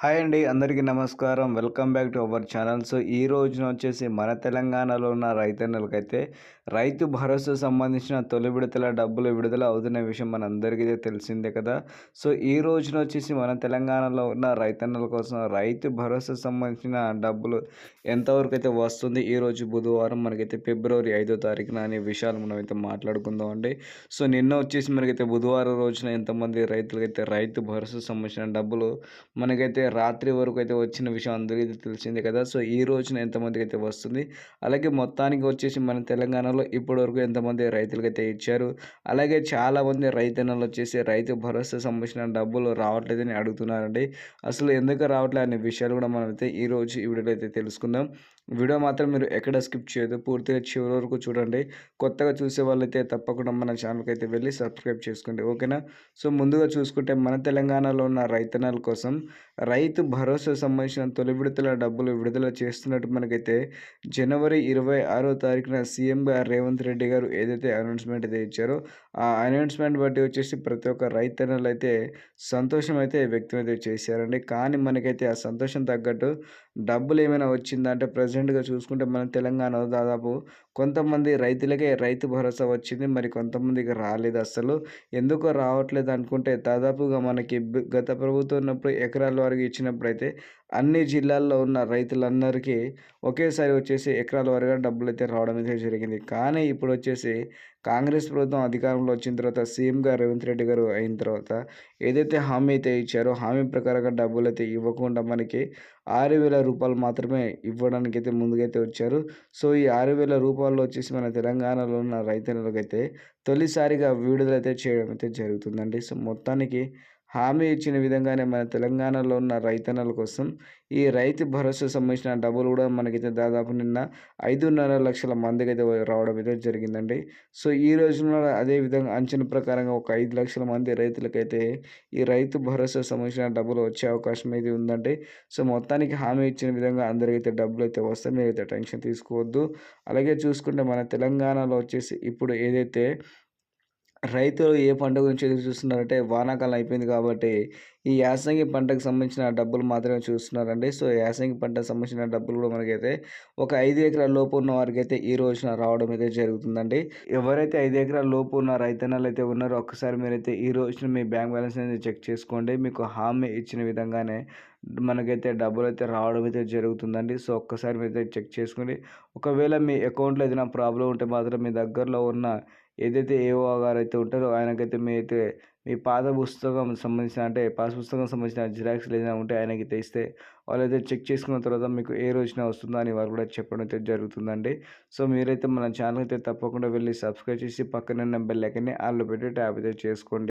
Hi అండి అందరికీ నమస్కారం. Welcome back to our channel. So ఈ రోజున వచ్చేసి మన తెలంగాణలో ఉన్న రైతన్నలకైతే రైతు భరోసా సంబంధించిన తొలి విడతల డబ్బులు విడుదల అవుతున్న విషయం మనందరికీ తెలిసిందే కదా. సో ఈ రోజున వచ్చేసి మన తెలంగాణలో ఉన్న రైతన్నల కోసం రైతు భరోసా సంబంధించిన డబ్బులు ఎంతవరకు అయితే వస్తుంది ఈ రోజు బుధవారం మనకైతే ఫిబ్రవరి ఐదో తారీఖున అనే విషయాలు మనమైతే మాట్లాడుకుందాం అండి. సో నిన్న వచ్చేసి మనకైతే బుధవారం రోజున ఎంతమంది రైతులకైతే రైతు భరోసా సంబంధించిన డబ్బులు మనకైతే రాత్రి వరకు అయితే వచ్చిన విషయం అందరికీ తెలిసిందే కదా. సో ఈ రోజున ఎంతమందికి అయితే వస్తుంది? అలాగే మొత్తానికి వచ్చేసి మన తెలంగాణలో ఇప్పటి వరకు ఎంతమంది రైతులకైతే ఇచ్చారు? అలాగే చాలామంది రైతన్నలు వచ్చేసి రైతు భరోసా సంబంధించిన డబ్బులు రావట్లేదని అడుగుతున్నారండి. అసలు ఎందుకు రావట్లేదు అనే విషయాలు కూడా మనం అయితే ఈరోజు ఈ వీడియోలో అయితే తెలుసుకుందాం. వీడియో మాత్రం మీరు ఎక్కడ స్కిప్ చేయదు పూర్తిగా చివరి వరకు చూడండి. కొత్తగా చూసే వాళ్ళైతే తప్పకుండా మన ఛానల్కి అయితే వెళ్ళి సబ్స్క్రైబ్ చేసుకోండి. ఓకేనా? సో ముందుగా చూసుకుంటే మన తెలంగాణలో ఉన్న రైతన్నల కోసం రై రైతు భరోసా సంబంధించిన తొలి విడతల డబ్బులు విడుదల చేస్తున్నట్టు మనకైతే జనవరి ఇరవై ఆరో తారీఖున సీఎం రేవంత్ రెడ్డి గారు ఏదైతే అనౌన్స్మెంట్ అయితే ఇచ్చారో ఆ అనౌన్స్మెంట్ బట్టి వచ్చేసి ప్రతి ఒక్క రైతన్నలు అయితే సంతోషం అయితే వ్యక్తం అయితే చేశారండి. కానీ మనకైతే ఆ సంతోషం తగ్గట్టు డబ్బులు ఏమైనా వచ్చిందంటే ప్రజెంట్గా చూసుకుంటే మన తెలంగాణలో దాదాపు కొంతమంది రైతులకే రైతు భరోసా వచ్చింది. మరి కొంతమందికి రాలేదు అసలు ఎందుకో రావట్లేదు అనుకుంటే దాదాపుగా మనకి గత ప్రభుత్వం ఉన్నప్పుడు ఎకరాల వారికి ఇచ్చినప్పుడు అయితే అన్ని జిల్లాల్లో ఉన్న రైతులందరికీ ఒకేసారి వచ్చేసి ఎకరాల వారిగా డబ్బులు అయితే రావడం అయితే జరిగింది. కానీ ఇప్పుడు వచ్చేసి కాంగ్రెస్ ప్రభుత్వం అధికారంలో వచ్చిన తర్వాత సీఎంగా రేవంత్ రెడ్డి గారు అయిన తర్వాత ఏదైతే హామీ అయితే ఇచ్చారో హామీ ప్రకారంగా డబ్బులు అయితే ఇవ్వకుండా మనకి ఆరు వేల రూపాయలు మాత్రమే ఇవ్వడానికి అయితే ముందుకైతే వచ్చారు. సో ఈ ఆరు వేల రూపాయలు వచ్చేసి మన తెలంగాణలో ఉన్న రైతులకైతే తొలిసారిగా విడుదలైతే చేయడం అయితే జరుగుతుందండి. సో మొత్తానికి హామీ ఇచ్చిన విధంగానే మన తెలంగాణలో ఉన్న రైతన్నల కోసం ఈ రైతు భరోసా సంబంధించిన డబ్బులు కూడా మనకైతే దాదాపు నిన్న ఐదున్నర లక్షల మందికి అయితే రావడం అయితే జరిగిందండి. సో ఈ రోజున అదే విధంగా అంచనా ప్రకారంగా ఒక ఐదు లక్షల మంది రైతులకైతే ఈ రైతు భరోసా సంబంధించిన డబ్బులు వచ్చే అవకాశం అయితే ఉందండి. సో మొత్తానికి హామీ ఇచ్చిన విధంగా అందరికైతే డబ్బులు అయితే వస్తాయి. మీరైతే టెన్షన్ తీసుకోవద్దు. అలాగే చూసుకుంటే మన తెలంగాణలో వచ్చేసి ఇప్పుడు ఏదైతే రైతులు ఏ పంట గురించి ఎదురు చూస్తున్నారంటే వానాకాలం అయిపోయింది కాబట్టి ఈ యాసంగి పంటకు సంబంధించిన డబ్బులు మాత్రమే చూస్తున్నారండి. సో యాసంగి పంటకు సంబంధించిన డబ్బులు కూడా మనకైతే ఒక ఐదు ఎకరాల లోపు ఉన్న వారికి అయితే ఈ రోజున రావడం అయితే జరుగుతుందండి. ఎవరైతే ఐదు ఎకరాల లోపు ఉన్న రైతన్నలు అయితే ఉన్నారో ఒక్కసారి మీరైతే ఈ రోజున మీ బ్యాంక్ బ్యాలెన్స్ అనేది చెక్ చేసుకోండి. మీకు హామీ ఇచ్చిన విధంగానే మనకైతే డబ్బులు అయితే రావడం అయితే జరుగుతుందండి. సో ఒక్కసారి మీరు చెక్ చేసుకోండి. ఒకవేళ మీ అకౌంట్లో ఏదైనా ప్రాబ్లం ఉంటే మాత్రం మీ దగ్గరలో ఉన్న ఏదైతే ఏఓ గారు అయితే ఉంటారో ఆయనకైతే మీ అయితే మీ పాత పుస్తకం సంబంధించిన అంటే పాత పుస్తకం సంబంధించిన జిరాక్స్లు ఏదైనా ఉంటే ఆయనకైతే తెస్తే వాళ్ళైతే చెక్ చేసుకున్న తర్వాత మీకు ఏ రోజున వస్తుందో అని వారు కూడా చెప్పడం అయితే జరుగుతుందండి. సో మీరైతే మన ఛానల్ అయితే తప్పకుండా వెళ్ళి సబ్స్క్రైబ్ చేసి పక్కన బెల్ ఐకన్ని ఆల్లో పెట్టి ట్యాప్ అయితే చేసుకోండి.